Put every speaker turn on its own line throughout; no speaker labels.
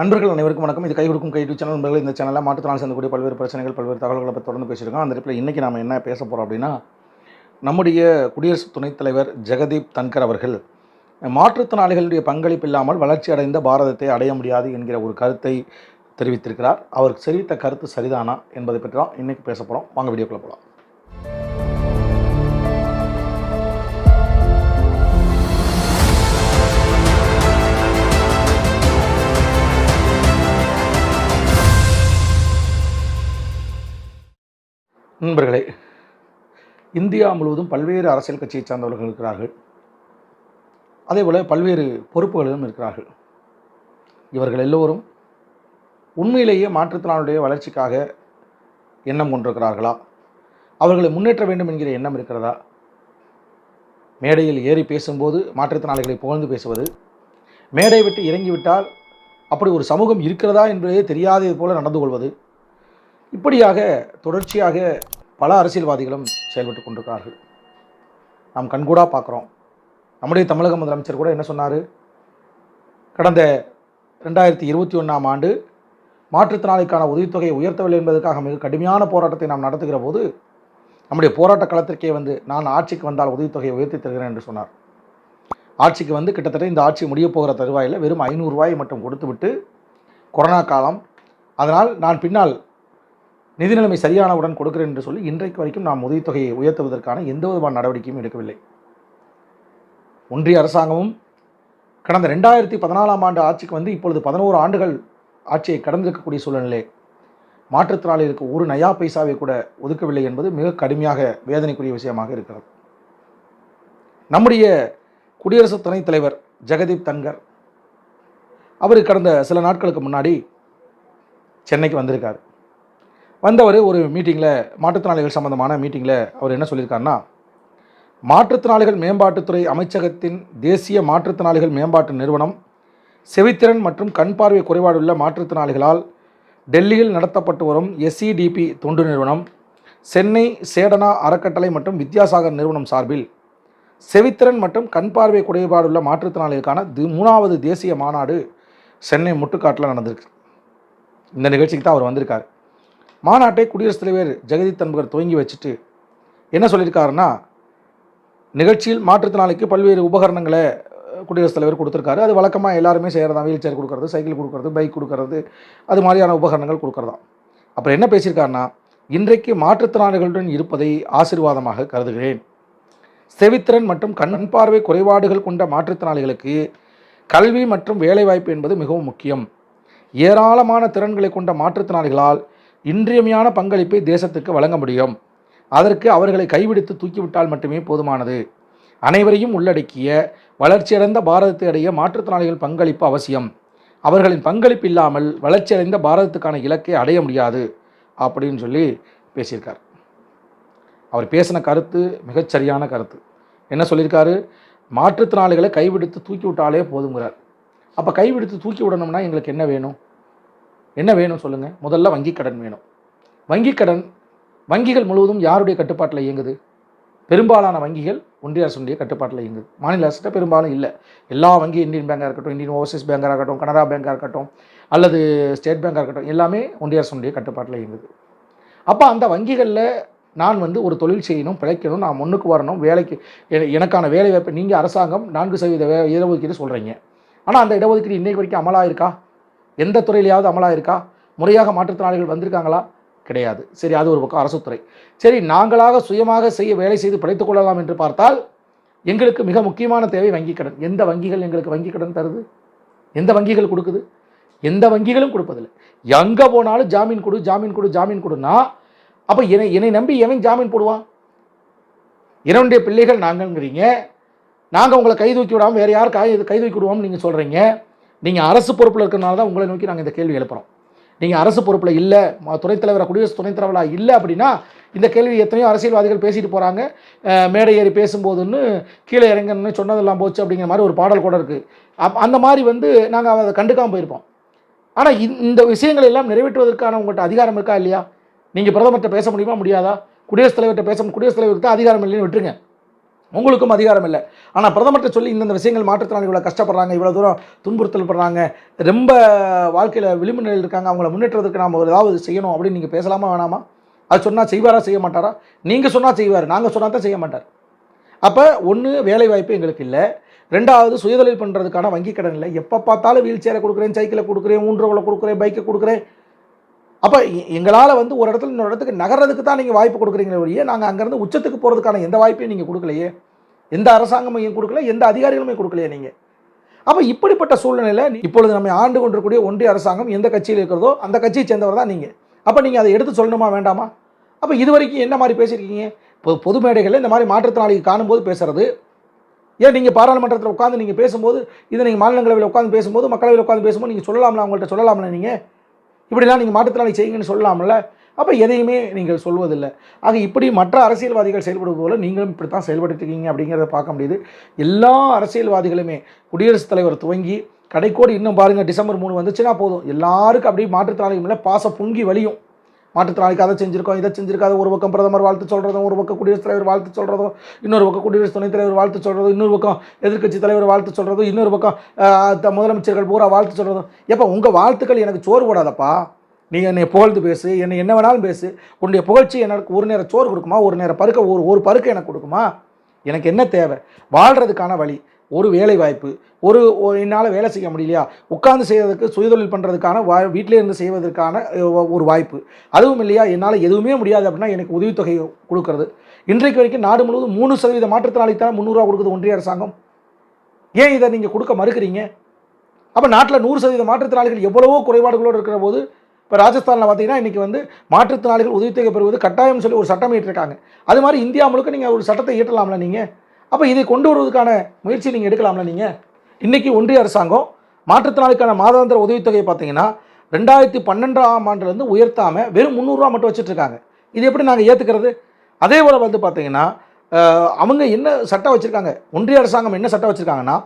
நண்பர்கள் அனைவருக்கும் வணக்கம். இது கை கொடுக்கும் கை சேனல் நண்பர்கள். இந்த சேனலில் மாற்றுத்திறனாளி சேர்ந்தக்கூடிய பல்வேறு பிரச்சனைகள் பல்வேறு தகவல்களை பற்றி தொடர்ந்து பேசியிருக்கோம். அந்த இடத்துல இன்றைக்கி நாம் என்ன பேச போகிறோம் அப்படின்னா நம்முடைய குடியரசு துணைத் தலைவர் ஜெகதீப் தன்கர் அவர்கள் மாற்றுத்திறனாளிகளுடைய பங்களிப்பு இல்லாமல் வளர்ச்சி அடைந்த பாரதத்தை அடைய முடியாது என்கிற ஒரு கருத்தை தெரிவித்திருக்கிறார். அவர் தெரிவித்த கருத்து சரிதானா என்பதை பற்றி தான் இன்றைக்கி பேச போகிறோம் வாங்க வீடியோக்குள்ளே போகலாம் நண்பர்களே இந்தியா முழுவதும் பல்வேறு அரசியல் கட்சியை சார்ந்தவர்கள் இருக்கிறார்கள். அதேபோல் பல்வேறு பொறுப்புகளிலும் இருக்கிறார்கள். இவர்கள் எல்லோரும் உண்மையிலேயே மாற்றுத்திறனாளுடைய வளர்ச்சிக்காக எண்ணம் கொண்டிருக்கிறார்களா? அவர்களை முன்னேற்ற வேண்டும் என்கிற எண்ணம் இருக்கிறதா? மேடையில் ஏறி பேசும்போது மாற்றுத்திறனாளிகளை புகழ்ந்து பேசுவது மேடை விட்டு இறங்கிவிட்டால் அப்படி ஒரு சமூகம் இருக்கிறதா என்பதே தெரியாதது போல நடந்து கொள்வது இப்படியாக தொடர்ச்சியாக பல அரசியல்வாதிகளும் செயல்பட்டு கொண்டிருக்கிறார்கள். நாம் கண்கூடாக பார்க்குறோம். நம்முடைய தமிழக முதலமைச்சர் கூட என்ன சொன்னார்? கடந்த ரெண்டாயிரத்தி இருபத்தி ஒன்றாம் ஆண்டு மாற்றுத்திறனாளிக்கான உதவித்தொகையை உயர்த்தவில்லை என்பதற்காக மிக கடுமையான போராட்டத்தை நாம் நடத்துகிற போது நம்முடைய போராட்ட களத்திற்கே வந்து நான் ஆட்சிக்கு வந்தால் உதவித்தொகையை உயர்த்தி தருகிறேன் என்று சொன்னார். ஆட்சிக்கு வந்து கிட்டத்தட்ட இந்த ஆட்சி முடிய போகிற தருவாயில் வெறும் ஐநூறுரூவாயை மட்டும் கொடுத்துவிட்டு கொரோனா காலம். அதனால் நான் பின்னால் நிதி நிலைமை சரியானவுடன் கொடுக்கிறேன் என்று சொல்லி இன்றைக்கு வரைக்கும் நாம் உதவித்தொகையை உயர்த்துவதற்கான எந்த விதமான நடவடிக்கையும் எடுக்கவில்லை. ஒன்றிய அரசாங்கமும் கடந்த ரெண்டாயிரத்தி பதினாலாம் ஆண்டு ஆட்சிக்கு வந்து இப்பொழுது பதினோரு ஆண்டுகள் ஆட்சியை கடந்திருக்கக்கூடிய சூழ்நிலை மாற்றுத்திறனாளிகளுக்கு ஒரு நயா பைசாவை கூட ஒதுக்கவில்லை என்பது மிக கடுமையாக வேதனைக்குரிய விஷயமாக இருக்கிறது. நம்முடைய குடியரசு துணைத் தலைவர் ஜெகதீப் தன்கர் அவர் கடந்த சில நாட்களுக்கு முன்னாடி சென்னைக்கு வந்திருக்கார். வந்தவர் ஒரு மீட்டிங்கில் மாற்றுத்திறனாளிகள் சம்பந்தமான மீட்டிங்கில் அவர் என்ன சொல்லியிருக்காருன்னா மாற்றுத்திறனாளிகள் மேம்பாட்டுத்துறை அமைச்சகத்தின் தேசிய மாற்றுத்திறனாளிகள் மேம்பாட்டு நிறுவனம் செவித்திறன் மற்றும் கண் பார்வை குறைபாடுள்ள மாற்றுத்திறனாளிகளால் டெல்லியில் நடத்தப்பட்டு வரும் எஸ்இடிபி தொண்டு நிறுவனம் சென்னை சேடனா அறக்கட்டளை மற்றும் வித்யாசாகர் நிறுவனம் சார்பில் செவித்திறன் மற்றும் கண் பார்வை குறைபாடுள்ள மாற்றுத்திறனாளிகளுக்கான தி மூணாவது தேசிய மாநாடு சென்னை முட்டுக்காட்டில் நடந்திருக்கு. இந்த நிகழ்ச்சிக்கு தான் அவர் வந்திருக்கார். மாநாட்டை குடியரசுத் தலைவர் ஜெகதீப் தன்பகர் துவங்கி வச்சுட்டு என்ன சொல்லியிருக்காருன்னா நிகழ்ச்சியில் மாற்றுத்திறனாளிக்கு பல்வேறு உபகரணங்களை குடியரசுத் தலைவர் கொடுத்துருக்காரு. அது வழக்கமாக எல்லாருமே செய்கிறதா வீல் சேர் கொடுக்கறது சைக்கிள் கொடுக்கறது பைக் கொடுக்கறது அது மாதிரியான உபகரணங்கள் கொடுக்கறதா. அப்புறம் என்ன பேசியிருக்காருன்னா இன்றைக்கு மாற்றுத்திறனாளிகளுடன் இருப்பதை ஆசீர்வாதமாக கருதுகிறேன். செவித்திறன் மற்றும் கண் பார்வை குறைபாடுகள் கொண்ட மாற்றுத்திறனாளிகளுக்கு கல்வி மற்றும் வேலைவாய்ப்பு என்பது மிகவும் முக்கியம். ஏராளமான திறன்களை கொண்ட மாற்றுத்திறனாளிகளால் இன்றியமையான பங்களிப்பை தேசத்துக்கு வழங்க முடியும். அதற்கு அவர்களை கைவிடுத்து தூக்கிவிட்டால் மட்டுமே போதுமானது. அனைவரையும் உள்ளடக்கிய வளர்ச்சியடைந்த பாரதத்தை அடைய மாற்றுத்திறனாளிகள் பங்களிப்பு அவசியம். அவர்களின் பங்களிப்பு இல்லாமல் வளர்ச்சியடைந்த பாரதத்துக்கான இலக்கை அடைய முடியாது அப்படின்னு சொல்லி பேசியிருக்கார். அவர் பேசின கருத்து மிகச்சரியான கருத்து. என்ன சொல்லியிருக்காரு? மாற்றுத்திறனாளிகளை கைவிடுத்து தூக்கி விட்டாலே போதுங்கிறார். அப்போ கைவிடுத்து தூக்கி விடணும்னா எங்களுக்கு என்ன வேணும்? என்ன வேணும் சொல்லுங்கள் முதல்ல வங்கிக் கடன் வேணும். வங்கிக் கடன் வங்கிகள் முழுவதும் யாருடைய கட்டுப்பாட்டில் இயங்குது? பெரும்பாலான வங்கிகள் ஒன்றிய அரசுடைய கட்டுப்பாட்டில் இயங்குது. மாநில அரசுகிட்ட பெரும்பாலும் இல்லை. எல்லா வங்கி இந்தியன் பேங்காக இருக்கட்டும் இந்தியன் ஓவர்சீஸ் பேங்காக இருக்கட்டும் கனரா பேங்காக இருக்கட்டும் அல்லது ஸ்டேட் பேங்காக இருக்கட்டும் எல்லாமே ஒன்றிய அரசுடைய கட்டுப்பாட்டில் இயங்குது. அப்போ அந்த வங்கிகளில் நான் வந்து ஒரு தொழில் செய்யணும் பிழைக்கணும் நான் முன்னுக்கு வரணும் வேலைக்கு எனக்கான வேலை வாய்ப்பு நீங்கள் அரசாங்கம் நான்கு சதவீத வே இடஒதுக்கீடு சொல்கிறீங்க ஆனால் அந்த இடஒதுக்கீடு இன்றைக்கு வரைக்கும் அமலாக இருக்கா எந்த துறையிலையாவது அமலாக இருக்கா முறையாக மாற்றுத்திறனாளிகள் வந்திருக்காங்களா? கிடையாது. சரி அது ஒரு பக்கம் அரசு துறை சரி நாங்களாக சுயமாக செய்ய வேலை செய்து பிழைத்துக் கொள்ளலாம் என்று பார்த்தால் எங்களுக்கு மிக முக்கியமான தேவை வங்கிக் கடன். எந்த வங்கிகள் எங்களுக்கு வங்கிக் கடன் தருது? எந்த வங்கிகள் கொடுக்குது? எந்த வங்கிகளும் கொடுப்பதில்லை. எங்கே போனாலும் ஜாமீன் கொடு ஜாமீன் கொடு ஜாமீன் கொடுன்னா அப்போ என்னை என்னை நம்பி எவன் ஜாமீன் போடுவான் என்னுடைய பிள்ளைகள் நாங்கள்ங்கிறீங்க. நாங்கள் உங்களை கை தூக்கி விடாமல் வேறு யார் கை கை தூக்கி விடுவோம்னு நீங்கள் சொல்கிறீங்க நீங்கள் அரசு பொறுப்பில் இருக்கிறனால தான் உங்களை நோக்கி நாங்கள் இந்த கேள்வி எழுப்புறோம். நீங்கள் அரசு பொறுப்பில் இல்லை துணைத் தலைவராக குடியரசு துணைத் தலைவராக இல்லை அப்படின்னா இந்த கேள்வி எத்தனையோ அரசியல்வாதிகள் பேசிட்டு போகிறாங்க மேடை ஏறி பேசும்போதுன்னு கீழே இறங்கணும்னு சொன்னதெல்லாம் போச்சு அப்படிங்கிற மாதிரி ஒரு பாடல் கூட இருக்குது அப் அந்த மாதிரி வந்து நாங்கள் அதை கண்டுக்காமல் போயிருப்போம். ஆனால் இந்த விஷயங்களை எல்லாம் நிறைவேற்றுவதற்கான உங்கள்கிட்ட அதிகாரம் இருக்கா இல்லையா? நீங்கள் பிரதமர்கிட்ட பேச முடியுமா? முடியாதா? குடியரசுத் தலைவர்கிட்ட பேச குடியரசுத் தலைவருக்கு தான் அதிகாரம் இல்லைன்னு விட்டுருங்க. உங்களுக்கும் அதிகாரம் இல்லை. ஆனால் பிரதமர்கிட்ட சொல்லி இந்தந்த விஷயங்கள் மாற்றுத்திறனாளி இவ்வளோ கஷ்டப்படுறாங்க இவ்வளோ தூரம் துன்புறுத்தல் படுறாங்க ரொம்ப வாழ்க்கையில் விளிம்பு நிலையில் இருக்காங்க அவங்கள முன்னேற்றத்துக்கு நாம் ஏதாவது செய்யணும் அப்படின்னு நீங்கள் பேசலாமா வேணாமா? அது சொன்னால் செய்வாரா செய்ய மாட்டாரா? நீங்கள் சொன்னால் செய்வார் நாங்கள் சொன்னால் தான் செய்ய மாட்டார். அப்போ ஒன்று வேலை வாய்ப்பு எங்களுக்கு இல்லை. ரெண்டாவது சுயதொழில் பண்ணுறதுக்கான வங்கி கடன் இல்லை. எப்போ பார்த்தாலும் வீல் சேரை கொடுக்குறேன் சைக்கிளை கொடுக்குறேன் ஊன்றவளை கொடுக்குறேன் பைக்கை கொடுக்குறேன் அப்போ எங்களால் வந்து ஒரு இடத்துல இன்னொரு இடத்துக்கு நகர்றதுக்கு தான் நீங்கள் வாய்ப்பு கொடுக்குறீங்களே ஒழிய நாங்கள் அங்கேருந்து உச்சத்துக்கு போகிறதுக்கான எந்த வாய்ப்பையும் நீங்கள் கொடுக்கலையே? எந்த அரசாங்கமையும் கொடுக்கல எந்த அதிகாரிகளுமே கொடுக்கலையே நீங்கள் அப்போ இப்படிப்பட்ட சூழ்நிலையில் இப்பொழுது நம்ம ஆண்டு கொண்டிருக்கக்கூடிய ஒன்றிய அரசாங்கம் எந்த கட்சியில் இருக்கிறதோ அந்த கட்சியை சேர்ந்தவர் தான் நீங்கள் அப்போ நீங்கள் அதை எடுத்து சொல்லணுமா வேண்டாமா? அப்போ இது வரைக்கும் என்ன மாதிரி பேசியிருக்கீங்க? இப்போ பொது மேடைகளில் இந்த மாதிரி மாற்றுத்திறனாளிகள் காணும்போது பேசுகிறது ஏன் நீங்கள் பாராளுமன்றத்தில் உட்காந்து நீங்கள் பேசும்போது இதை நீங்கள் மாநிலங்களவையில் உட்காந்து பேசும்போது மக்களவையில் உட்காந்து பேசும்போது நீங்கள் சொல்லலாம்ல அவங்கள்ட்ட சொல்லலாம்ல நீங்கள் இப்படிலாம் நீங்கள் மாற்றுத்திறனாளி செய்யுங்கன்னு சொல்லலாம்ல அப்போ எதையுமே நீங்கள் சொல்வதில்லை. ஆக இப்படி மற்ற அரசியல்வாதிகள் செயல்படுவது போல நீங்களும் இப்படி தான் செயல்பட்டுருக்கீங்க அப்படிங்கிறத பார்க்க முடியுது. எல்லா அரசியல்வாதிகளுமே குடியரசுத் தலைவர் துவங்கி கடைக்கோடி இன்னும் பாருங்கள் டிசம்பர் மூணு வந்துச்சுன்னா போதும். எல்லாருக்கும் அப்படியே மாற்றுத்திறனாளிகள் மேலே பாசம் பொங்கி வலியும் மாற்றுத்திறனாளிக்கு அதை செஞ்சிருக்கோம் இதை செஞ்சிருக்காத. ஒரு பக்கம் பிரதமர் வாழ்த்து சொல்கிறதும் ஒரு பக்கம் குடியரசுத் தலைவர் வாழ்த்து சொல்கிறதும் இன்னொரு பக்கம் குடியரசு துணைத் தலைவர் வாழ்த்து சொல்கிறதும் இன்னொரு பக்கம் எதிர்க்கட்சி தலைவர் வாழ்த்து சொல்கிறதும் இன்னொரு பக்கம் த- முதலமைச்சர்கள் பூரா வாழ்த்து சொல்கிறதும் எப்போ உங்கள் வாழ்த்துக்கள் எனக்கு சோறு போடாதப்பா? நீ என்னை புகழ்ந்து பேசு என்னை என்ன வேணாலும் பேசு. உன்னுடைய புகழ்ச்சி எனக்கு ஒரு நேரம் சோறு கொடுக்குமா? ஒரு நேரம் பருக்க ஒரு ஒரு பருக்க எனக்கு கொடுக்குமா? எனக்கு என்ன தேவை? வாழ்கிறதுக்கான வழி. ஒரு வேலை வாய்ப்பு ஒரு என்னால் வேலை செய்ய முடியலையா? உட்காந்து செய்வதற்கு சுயதொழில் பண்ணுறதுக்கான வா வீட்டிலே இருந்து செய்வதற்கான ஒரு வாய்ப்பு. அதுவும் இல்லையா? என்னால் எதுவுமே முடியாது அப்படின்னா எனக்கு உதவித்தொகை கொடுக்கறது. இன்றைக்கு வரைக்கும் நாடு முழுவதும் மூணு சதவீத மாற்றுத்திறனாளிக்கு தான் முந்நூறுரூவா கொடுக்குது ஒன்றிய அரசாங்கம். ஏன் இதை நீங்கள் கொடுக்க மறுக்கிறீங்க? அப்போ நாட்டில் நூறு சதவீத மாற்றுத்திறனாளிகள் எவ்வளவோ குறைபாடுகளோடு இருக்கிற போது இப்போ ராஜஸ்தானில் பார்த்தீங்கன்னா இன்றைக்கி வந்து மாற்றுத்திறனாளிகள் உதவித்தொகை பெறுவது கட்டாயம் சொல்லி ஒரு சட்டம் இயற்றிருக்காங்க. அது மாதிரி இந்தியா முழுக்க நீங்கள் ஒரு சட்டத்தை இயற்றலாம்ல நீங்கள் அப்போ இதை கொண்டு வருவதற்கான முயற்சி நீங்கள் எடுக்கலாம்ல நீங்கள் இன்றைக்கி ஒன்றிய அரசாங்கம் மாற்றுத்திறனாளிக்கான மாதாந்திர உதவித்தொகையை பார்த்தீங்கன்னா ரெண்டாயிரத்தி பன்னெண்டாம் ஆண்டுலேருந்து உயர்த்தாமல் வெறும் முந்நூறுரூவா மட்டும் வச்சுட்ருக்காங்க. இது எப்படி நாங்கள் ஏற்றுக்கிறது அதே போல் வந்து பார்த்தீங்கன்னா அவங்க என்ன சட்டம் வச்சுருக்காங்க? ஒன்றிய அரசாங்கம் என்ன சட்டம் வச்சுருக்காங்கன்னா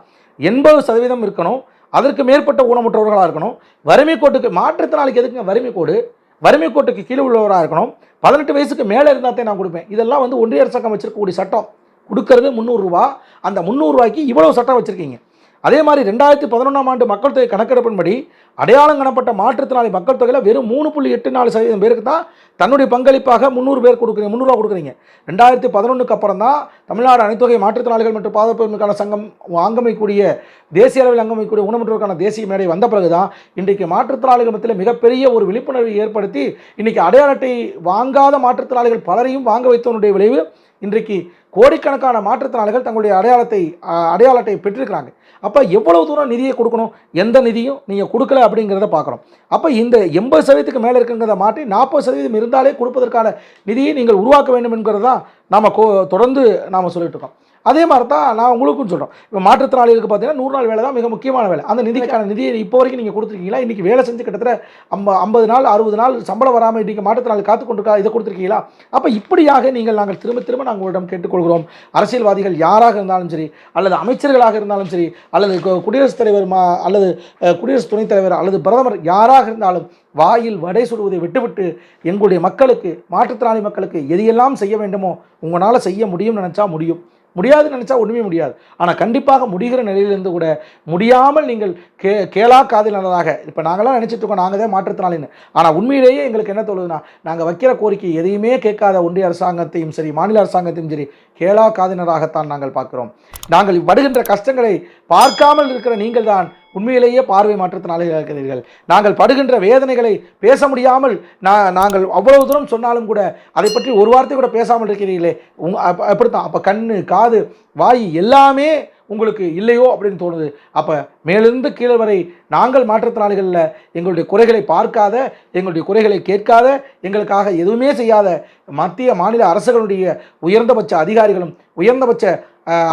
எண்பது சதவீதம் இருக்கணும் அதற்கு மேற்பட்ட ஊனமுற்றவர்களாக இருக்கணும் வறுமை கோட்டுக்கு மாற்றுத்திறனாளிக்கு எதுக்குங்க வறுமை கோடு? வறுமை கோட்டுக்கு கீழே உள்ளவராக இருக்கணும் பதினெட்டு வயசுக்கு மேலே இருந்தால் தான் நான் கொடுப்பேன். இதெல்லாம் வந்து ஒன்றிய அரசாங்கம் வச்சிருக்கக்கூடிய சட்டம். கொடுக்கறது முந்நூறுரூவா. அந்த முந்நூறுரூவாய்க்கு இவ்வளோ சட்டம் வச்சுருக்கீங்க. அதே மாதிரி ரெண்டாயிரத்தி பதினொன்றாம் ஆண்டு மக்கள் தொகை கணக்கெடுப்பின்படி அடையாளம் காணப்பட்ட மாற்றுத்திறனாளி மக்கள் தொகையில் வெறும் மூணு புள்ளி எட்டு நாலு சதவீதம் பேருக்கு தான் தன்னுடைய பங்களிப்பாக முந்நூறு பேர் கொடுக்குறீங்க முந்நூறுரூவா கொடுக்குறீங்க. ரெண்டாயிரத்தி பதினொன்றுக்கு அப்புறம் தான் தமிழ்நாடு அனைத்தொகை மாற்றுத்திறனாளிகள் மற்றும் பாதுகாப்புக்கான சங்கம் அங்கமைக்கூடிய தேசிய அளவில் அங்கமைக்கூடிய ஊனமுற்றோருக்கான தேசிய மேடை வந்த பிறகு தான் இன்றைக்கு மாற்றுத்திறனாளிகள் மத்தியில் மிகப்பெரிய ஒரு விழிப்புணர்வை ஏற்படுத்தி இன்றைக்கி அடையாள அட்டை வாங்காத மாற்றுத்திறனாளிகள் பலரையும் வாங்க வைத்தவனுடைய விளைவு இன்றைக்கு கோடிக்கணக்கான மாற்றுத்திறனாளிகள் தங்களுடைய அடையாளத்தை அடையாள அட்டையை பெற்றிருக்கிறாங்க. அப்போ எவ்வளவு தூரம் நிதியை கொடுக்கணும்? எந்த நிதியும் நீங்கள் கொடுக்கல அப்படிங்கிறத பார்க்குறோம். அப்போ இந்த எண்பது சதவீதத்துக்கு மேலே இருக்குங்கிறத மாற்றி நாற்பது சதவீதம் இருந்தாலே கொடுப்பதற்கான நிதியை நீங்கள் உருவாக்க வேண்டும் என்கிறது தான் நாம் தொடர்ந்து நாம் சொல்லிட்டு இருக்கோம். அதே மாதிரி தான் நான் உங்களுக்கும் சொல்கிறோம் இப்போ மாற்றுத்திறனாளிகளுக்கு பார்த்தீங்கன்னா நூறு நாள் வேலை தான் மிக முக்கியமான வேலை. அந்த நிதிக்கான நிதியை இப்போ வரைக்கும் நீங்கள் கொடுத்துருக்கீங்களா? இன்றைக்கி வேலை செஞ்சு கிட்டத்தட்ட ஐம்ப ஐம்பது நாள் அறுபது நாள் சம்பளம் வராமல் இன்றைக்கி மாற்றுத்திறனாளி காத்து கொண்டிருக்கா இதை கொடுத்துருக்கீங்களா? அப்போ இப்படியாக நீங்கள் நாங்கள் திரும்ப திரும்ப நாங்கள் உங்களிடம் கேட்டுக்கொள்கிறோம். அரசியல்வாதிகள் யாராக இருந்தாலும் சரி அல்லது அமைச்சர்களாக இருந்தாலும் சரி அல்லது குடியரசுத் தலைவர் மா அல்லது குடியரசு துணைத் தலைவர் அல்லது பிரதமர் யாராக இருந்தாலும் வாயில் வடை சுடுவதை விட்டுவிட்டு எங்களுடைய மக்களுக்கு மாற்றுத்திறனாளி மக்களுக்கு எதையெல்லாம் செய்ய வேண்டுமோ உங்களால் செய்ய முடியும்னு நினச்சா முடியும். முடியாதுன்னு நினச்சா ஒன்றுமே முடியாது. ஆனால் கண்டிப்பாக முடிகிற நிலையிலிருந்து கூட முடியாமல் நீங்கள் கே கேளா காதலராக இப்போ நாங்களாம் நினச்சிட்டு இருக்கோம் நாங்கள் தான் மாற்றுத்திறனாளின்னு. ஆனால் உண்மையிலேயே எங்களுக்கு என்ன தோணுதுன்னா நாங்கள் வைக்கிற கோரிக்கை எதையுமே கேட்காத ஒன்றிய அரசாங்கத்தையும் சரி மாநில அரசாங்கத்தையும் சரி கேளா காதினராகத்தான் நாங்கள் பார்க்கிறோம். நாங்கள் வருகின்ற கஷ்டங்களை பார்க்காமல் இருக்கிற நீங்கள் தான் உண்மையிலேயே பார்வை மாற்றத்தினாலே இருக்கிறீர்கள். நாங்கள் படுகின்ற வேதனைகளை பேச முடியாமல் நான் நாங்கள் அவ்வளவு தூரம் சொன்னாலும் கூட அதை பற்றி ஒரு வார்த்தை கூட பேசாமல் இருக்கிறீர்களே. உங் அப்படித்தான். அப்போ கண் காது வாய் எல்லாமே உங்களுக்கு இல்லையோ அப்படின்னு தோணுது. அப்போ மேலிருந்து கீழே வரை நாங்கள் மாற்றுத்திறனாளிகளில் எங்களுடைய குறைகளை பார்க்காத எங்களுடைய குறைகளை கேட்காத எங்களுக்காக எதுவுமே செய்யாத மத்திய மாநில அரசுகளுடைய உயர்ந்தபட்ச அதிகாரிகளும் உயர்ந்தபட்ச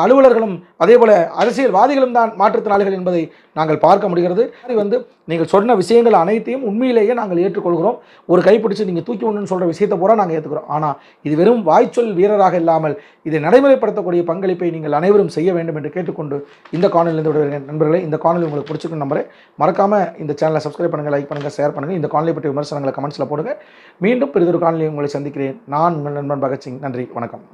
அலுவலர்களும் அதே போல் அரசியல்வாதிகளும் தான் மாற்றுத்திறனாளிகள் என்பதை நாங்கள் பார்க்க முடிகிறது. அது வந்து நீங்கள் சொன்ன விஷயங்கள் அனைத்தையும் உண்மையிலேயே நாங்கள் ஏற்றுக்கொள்கிறோம். ஒரு கைப்பிடிச்சு நீங்கள் தூக்கி ஒன்றுன்னு சொல்கிற விஷயத்தை பூரா நாங்கள் ஏற்றுக்கிறோம் ஆனால் இது வெறும் வாய்ச்சொல் வீரராக இல்லாமல் இதை நடைமுறைப்படுத்தக்கூடிய பங்களிப்பை நீங்கள் அனைவரும் செய்ய வேண்டும் என்று கேட்டுக்கொண்டு இந்த காணொலியிலிருந்து விடுகிறேன் நண்பர்களே இந்த காணொலி உங்களுக்கு பிடிச்சிருக்கும் நம்பரே மறக்காமல் இந்த சேனலை சப்ஸ்கிரைப் பண்ணுங்கள் லைக் பண்ணுங்கள் ஷேர் பண்ணுங்கள் இந்த காணொலி பற்றி விமர்சனங்களை கமெண்ட்ஸில் போடுங்க. மீண்டும் பெரிதொரு காணொலி உங்களை சந்திக்கிறேன். நான் உங்கள் நண்பன் பகத்சிங். நன்றி வணக்கம்.